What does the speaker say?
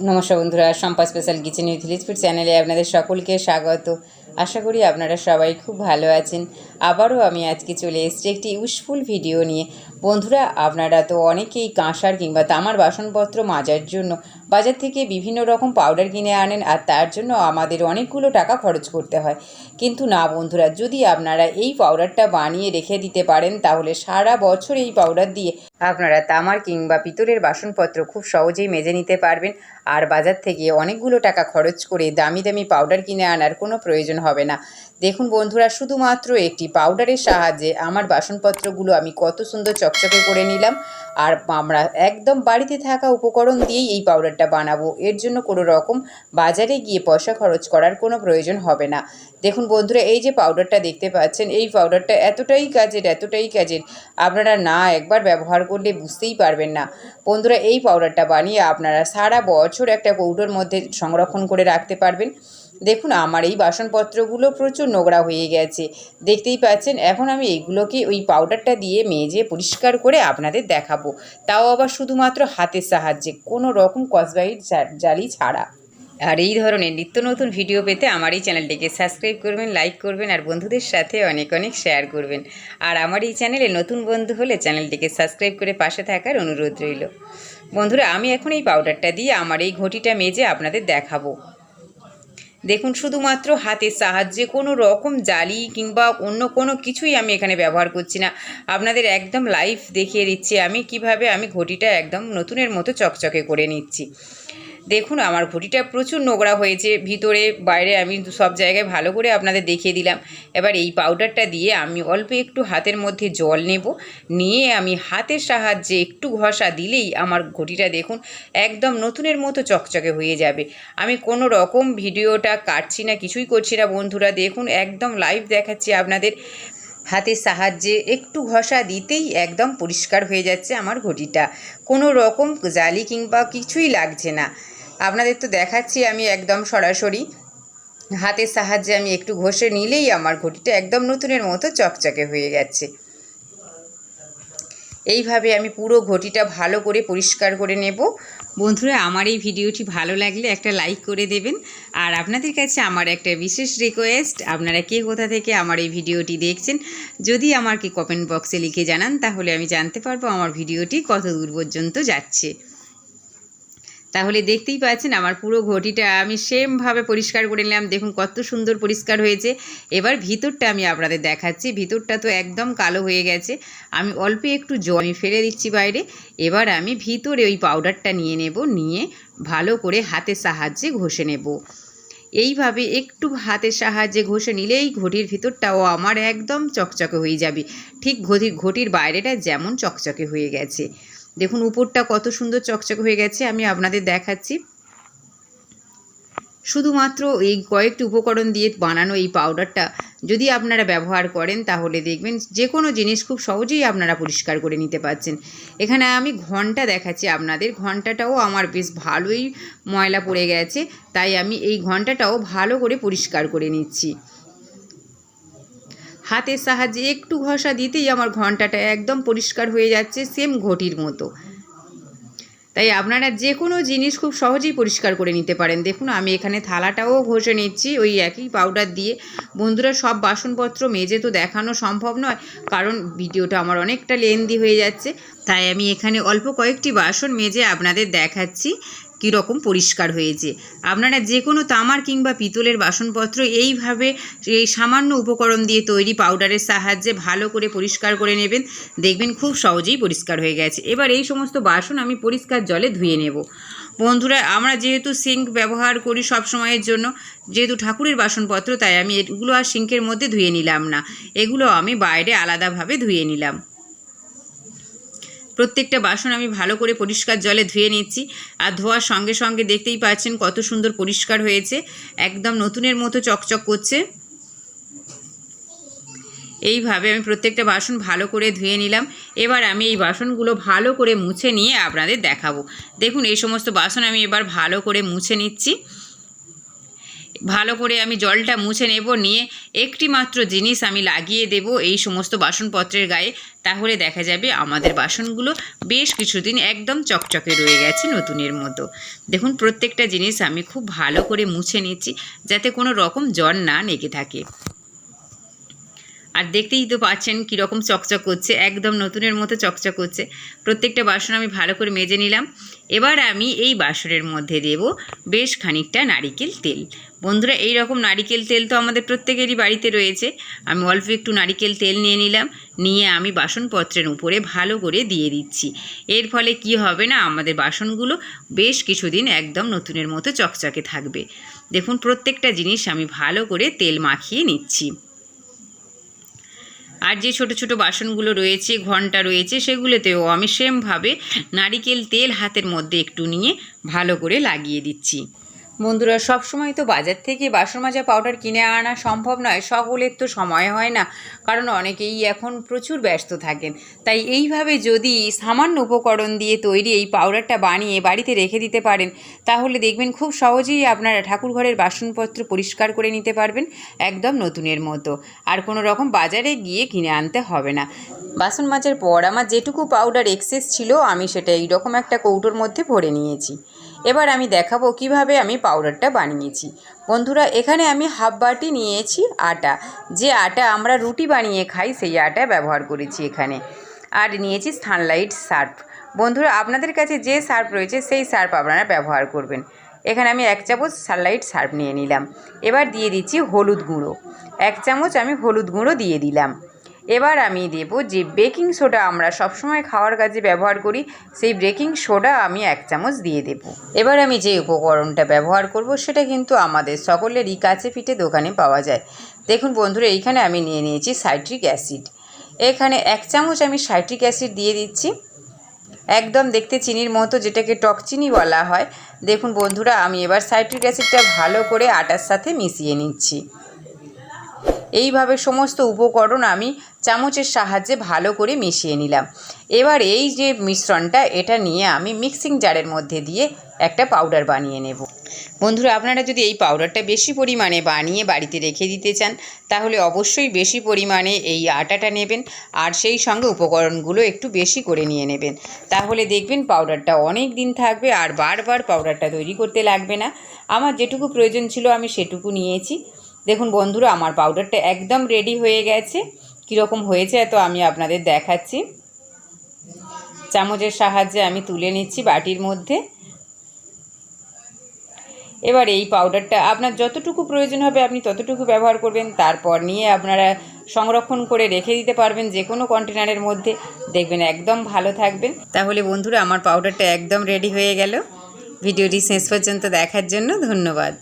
নমস্কার বন্ধুরা সম্পা special kitchen with লিজপুর চ্যানেলে আপনাদের সকলকে স্বাগত। আশা করি আপনারা সবাই খুব ভালো আছেন। আবারও আমি আজকে চলে এসেছি একটি ইউজফুল ভিডিও নিয়ে। বন্ধুরা, আপনারা তো অনেকেই কাঁসার কিংবা তামার বাসনপত্র মাজার জন্য বাজার থেকে বিভিন্ন রকম পাউডার কিনে আনেন আর তার জন্য আমাদের অনেকগুলো টাকা খরচ করতে হয়। কিন্তু না বন্ধুরা, যদি আপনারা এই পাউডারটা বানিয়ে রেখে দিতে পারেন, তাহলে সারা বছর এই পাউডার দিয়ে আপনারা তামার কিংবা পিতলের বাসনপত্র খুব সহজেই মেজে নিতে পারবেন। আর বাজার থেকে অনেকগুলো টাকা খরচ করে দামি দামি পাউডার কিনে আনার কোনো প্রয়োজন হবে না। দেখুন বন্ধুরা, শুধুমাত্র একটি পাউডারের সাহায্যে আমার বাসনপত্রগুলো আমি কত সুন্দর চকচকে করে নিলাম আর আমরা একদম বাড়িতে থাকা উপকরণ দিয়েই এই পাউডারটা বানাবো। এর জন্য কোনো রকম বাজারে গিয়ে পয়সা খরচ করার কোনো প্রয়োজন হবে না। দেখুন বন্ধুরা, এই যে পাউডারটা দেখতে পাচ্ছেন, এই পাউডারটা এতটাই কাজের এতটাই কাজের, আপনারা না একবার ব্যবহার করলে বুঝতেই পারবেন না। বন্ধুরা, এই পাউডারটা বানিয়ে আপনারা সারা বছর একটা কৌটোর মধ্যে সংরক্ষণ করে রাখতে পারবেন। দেখুন, আমার এই বাসনপত্রগুলো প্রচুর নোংরা হয়ে গেছে। দেখতেই পাচ্ছেন, এখন আমি এইগুলোকে ওই পাউডারটা দিয়ে মেজে পরিষ্কার করে আপনাদের দেখাবো। তাও আবার শুধুমাত্র হাতের সাহায্যে, কোনো রকম কসবাইট জালি ছাড়া। আর এই ধরনের নিত্য নতুন ভিডিও পেতে আমার এই চ্যানেলটিকে সাবস্ক্রাইব করবেন লাইক করবেন, আর বন্ধুদের সাথে অনেক অনেক শেয়ার করবেন। আর আমার এই চ্যানেলে নতুন বন্ধু হলে চ্যানেলটিকে সাবস্ক্রাইব করে পাশে থাকার অনুরোধ রইল। বন্ধুরা, আমি এখন এই পাউডারটা দিয়ে আমার এই ঘটিটা মেজে আপনাদের দেখাবো। দেখুন, শুধুমাত্র হাতের সাহায্যে কোনো রকম জালি কিংবা অন্য কোনো কিছুই আমি এখানে ব্যবহার করছি না। আপনাদের একদম লাইভ দেখিয়ে দিচ্ছি আমি কীভাবে আমি ঘটিটা একদম নতুনের মতো চকচকে করে নিচ্ছি। দেখুন, আমার ঘটিটা প্রচুর নোংরা হয়েছে। ভিতরে, বাইরে আমি সব জায়গায় ভালো করে আপনাদের দেখিয়ে দিলাম। এবার এই পাউডারটা দিয়ে আমি অল্প একটু হাতের মধ্যে জল নেব। নিয়ে আমি হাতের সাহায্যে একটু ঘষা দিলেই আমার ঘটিটা দেখুন, একদম নতুনের মতো চকচকে হয়ে যাবে। আমি কোনো রকম ভিডিওটা কাটছি না, কিছুই করছি না বন্ধুরা। দেখুন, একদম লাইভ দেখাচ্ছি আপনাদের। হাতের সাহায্যে একটু ঘষা দিতেই একদম পরিষ্কার হয়ে যাচ্ছে আমার ঘটিটা। কোনো রকম জালি কিংবা কিছুই লাগছে না। আপনাদের তো দেখাচ্ছি, আমি একদম সরাসরি হাতের সাহায্যে আমি একটু ঘষে নিলেই আমার ঘটিটা একদম নতুনের মতো চকচকে হয়ে গেছে। এইভাবে আমি পুরো ঘটিটা ভালো করে পরিষ্কার করে নেব। বন্ধুরা, আমার এই ভিডিওটি ভালো লাগলে একটা লাইক করে দেবেন। আর আপনাদের কাছে আমার একটা বিশেষ রিকোয়েস্ট আপনারা কে কোথা থেকে আমার এই ভিডিওটি দেখছেন, যদি আমাকে কমেন্ট বক্সে লিখে জানান, তাহলে আমি জানতে পারব আমার ভিডিওটি কত দূর পর্যন্ত যাচ্ছে। তাহলে দেখতেই পাচ্ছেন আমার পুরো ঘটিটা। আমি সেমভাবে পরিষ্কার করে নিলাম। দেখুন কত সুন্দর পরিষ্কার হয়েছে। এবার ভিতরটা আমি আপনাদের দেখাচ্ছি। ভিতরটা তো একদম কালো হয়ে গেছে। আমি অল্প একটু জল ফেলে দিচ্ছি বাইরে। এবার আমি ভিতরে ওই পাউডারটা নিয়ে নেব। নিয়ে ভালো করে হাতের সাহায্যে ঘষে নেব। এইভাবে একটু হাতের সাহায্যে ঘষে নিলেই ঘটির ভিতরটাও আমার একদম চকচকে হয়ে যাবে। ঠিক ঘটির ঘটির বাইরেটা যেমন চকচকে হয়ে গেছে। দেখুন, উপরটা কত সুন্দর চকচকে হয়ে গেছে, আমি আপনাদের দেখাচ্ছি। শুধুমাত্র এই কয়েকটি উপকরণ দিয়ে বানানো এই পাউডারটা যদি আপনারা ব্যবহার করেন, তাহলে দেখবেন যে কোনো জিনিস খুব সহজেই আপনারা পরিষ্কার করে নিতে পারছেন। এখানে আমি ঘণ্টা দেখাচ্ছি আপনাদের, ঘন্টাটাও আমার বেশ ভালোই ময়লা পড়ে গেছে, তাই আমি এই ঘন্টাটাও ভালো করে পরিষ্কার করে নিচ্ছি। হাতের সাহায্যে একটু ঘষা দিতেই আমার ঘন্টাটা একদম পরিষ্কার হয়ে যাচ্ছে সেম ঘটির মতো। তাই আপনারা যে কোনো জিনিস খুব সহজেই পরিষ্কার করে নিতে পারেন। দেখুন, আমি এখানে থালাটাও ঘষে নিচ্ছি, ওই একই পাউডার দিয়ে। বন্ধুরা, সব বাসনপত্র মেজে তো দেখানো সম্ভব নয়, কারণ ভিডিওটা আমার অনেকটা লেন্দি হয়ে যাচ্ছে। তাই আমি এখানে অল্প কয়েকটি বাসন মেজে আপনাদের দেখাচ্ছি। কীরকম পরিষ্কার হয়েছে। আপনারা যে কোনো তামার কিংবা পিতলের বাসনপত্র এইভাবে এই সামান্য উপকরণ দিয়ে তৈরি পাউডারের সাহায্যে ভালো করে পরিষ্কার করে নেবেন। দেখবেন খুব সহজেই পরিষ্কার হয়ে গেছে। এবার এই সমস্ত বাসন আমি পরিষ্কার জলে ধুয়ে নেব। বন্ধুরা, আমরা যেহেতু সিঙ্ক ব্যবহার করি সব সময়ের জন্য, যেহেতু ঠাকুরের বাসনপত্র, তাই আমি এগুলো আর সিঙ্কের মধ্যে ধুয়ে নিলাম না। এগুলো আমি বাইরে আলাদাভাবে ধুয়ে নিলাম। প্রত্যেকটা বাসন আমি ভালো করে পরিষ্কার জলে ধুয়ে নিচ্ছি আর ধোয়ার সঙ্গে সঙ্গে দেখতেই পাচ্ছেন কত সুন্দর পরিষ্কার হয়েছে। একদম নতুনের মতো চকচক করছে। এইভাবে আমি প্রত্যেকটা বাসন ভালো করে ধুয়ে নিলাম। এবার আমি এই বাসনগুলো ভালো করে মুছে নিয়ে আপনাদের দেখাবো। দেখুন, এই সমস্ত বাসন আমি এবার ভালো করে মুছে নিচ্ছি। ভালো করে আমি জলটা মুছে নেব, নিয়ে একটি মাত্র জিনিস আমি লাগিয়ে দেব এই সমস্ত বাসনপত্রের গায়ে, তাহলে দেখা যাবে আমাদের বাসনগুলো বেশ কিছুদিন একদম চকচকে রয়ে গেছে নতুনের মতো। দেখুন, প্রত্যেকটা জিনিস আমি খুব ভালো করে মুছে নিচ্ছি যাতে কোনো রকম জল না লেগে থাকে। আর দেখতেই তো পাচ্ছেন কীরকম চকচক করছে, একদম নতুনের মতো চকচক করছে। প্রত্যেকটা বাসন আমি ভালো করে মেজে নিলাম। এবার আমি এই বাসনের মধ্যে দেব বেশ খানিকটা নারিকেল তেল। বন্ধুরা এই রকম নারিকেল তেল তো আমাদের প্রত্যেকেরই বাড়িতে রয়েছে। আমি অল্প একটু নারিকেল তেল নিয়ে নিলাম, নিয়ে আমি বাসনপত্রের উপরে ভালো করে দিয়ে দিচ্ছি। এর ফলে কি হবে না, আমাদের বাসনগুলো বেশ কিছুদিন একদম নতুনের মতো চকচকে থাকবে। দেখুন, প্রত্যেকটা জিনিস আমি ভালো করে তেল মাখিয়ে নিচ্ছি। আর যে ছোট ছোট বাসনগুলো রয়েছে, ঘণ্টা রয়েছে, সেগুলোতেও আমি সেমভাবে নারিকেল তেল হাতের মধ্যে একটু নিয়ে ভালো করে লাগিয়ে দিচ্ছি। বন্ধুরা সবসময় তো বাজার থেকে বাসন মাজা পাউডার কিনে আনা সম্ভব নয় সকলের তো সময় হয় না। কারণ অনেকেই এখন প্রচুর ব্যস্ত থাকেন। তাই এইভাবে যদি সামান্য উপকরণ দিয়ে তৈরি এই পাউডারটা বানিয়ে বাড়িতে রেখে দিতে পারেন, তাহলে দেখবেন খুব সহজেই আপনারা ঠাকুর ঘরের বাসনপত্র পরিষ্কার করে নিতে পারবেন একদম নতুনের মতো। আর কোনো রকম বাজারে গিয়ে কিনে আনতে হবে না। বাসন মাজার পর আমার যেটুকু পাউডার এক্সেস ছিল, আমি সেটা এইরকম একটা কৌটোর মধ্যে ভরে নিয়েছি। এবার আমি দেখাবো কীভাবে আমি পাউডারটা বানিয়েছি। বন্ধুরা, এখানে আমি হাফ বাটি নিয়েছি আটা। যে আটা আমরা রুটি বানিয়ে খাই, সেই আটা ব্যবহার করেছি এখানে। আর নিয়েছি সানলাইট সার্ফ বন্ধুরা, আপনাদের কাছে যে সার্ফ রয়েছে, সেই সার্ফ আপনারা ব্যবহার করবেন। এখানে আমি এক চামচ সানলাইট সার্ফ নিয়ে নিলাম। এবার দিয়ে দিচ্ছি হলুদ গুঁড়ো। এক চামচ আমি হলুদ গুঁড়ো দিয়ে দিলাম। এবার আমি দেব যে বেকিং সোডা আমরা সবসময় খাওয়ার কাজে ব্যবহার করি, সেই বেকিং সোডা আমি এক চামচ দিয়ে দেব। এবার আমি যে উপকরণটা ব্যবহার করব, সেটা কিন্তু আমাদের সকলেরই কাছে পিঠে দোকানে পাওয়া যায়। দেখুন বন্ধুরা, এইখানে আমি নিয়ে নিয়েছি সাইট্রিক অ্যাসিড। এখানে এক চামচ আমি সাইট্রিক অ্যাসিড দিয়ে দিচ্ছি। একদম দেখতে চিনির মতো, যেটাকে টক চিনি বলা হয়। দেখুন বন্ধুরা, আমি এবার সাইট্রিক অ্যাসিডটা ভালো করে আটার সাথে মিশিয়ে নিচ্ছি। এইভাবে সমস্ত উপকরণ আমি চামচের সাহায্যে ভালো করে মিশিয়ে নিলাম। এবার এই যে মিশ্রণটা, এটা নিয়ে আমি মিক্সিং জারের মধ্যে দিয়ে একটা পাউডার বানিয়ে নেব। বন্ধুরা, আপনারা যদি এই পাউডারটা বেশি পরিমাণে বানিয়ে বাড়িতে রেখে দিতে চান, তাহলে অবশ্যই বেশি পরিমাণে এই আটাটা নেবেন আর সেই সঙ্গে উপকরণগুলো একটু বেশি করে নিয়ে নেবেন। তাহলে দেখবেন পাউডারটা অনেক দিন থাকবে আর বারবার পাউডারটা তৈরি করতে লাগবে না। আমার যেটুকু প্রয়োজন ছিল আমি সেটুকু নিয়েছি। দেখুন বন্ধুরা, আমার পাউডারটা একদম রেডি হয়ে গেছে। কীরকম হয়েছে তো আমি আপনাদের দেখাচ্ছি। চামচের সাহায্যে আমি তুলে নিচ্ছি বাটির মধ্যে। এবার এই পাউডারটা আপনার যতটুকু প্রয়োজন হবে আপনি ততটুকু ব্যবহার করবেন। তারপর নিয়ে আপনারা সংরক্ষণ করে রেখে দিতে পারবেন যে কোনো কন্টেনারের মধ্যে। দেখবেন একদম ভালো থাকবেন তাহলে বন্ধুরা, আমার পাউডারটা একদম রেডি হয়ে গেল। ভিডিওটি শেষ পর্যন্ত দেখার জন্য ধন্যবাদ।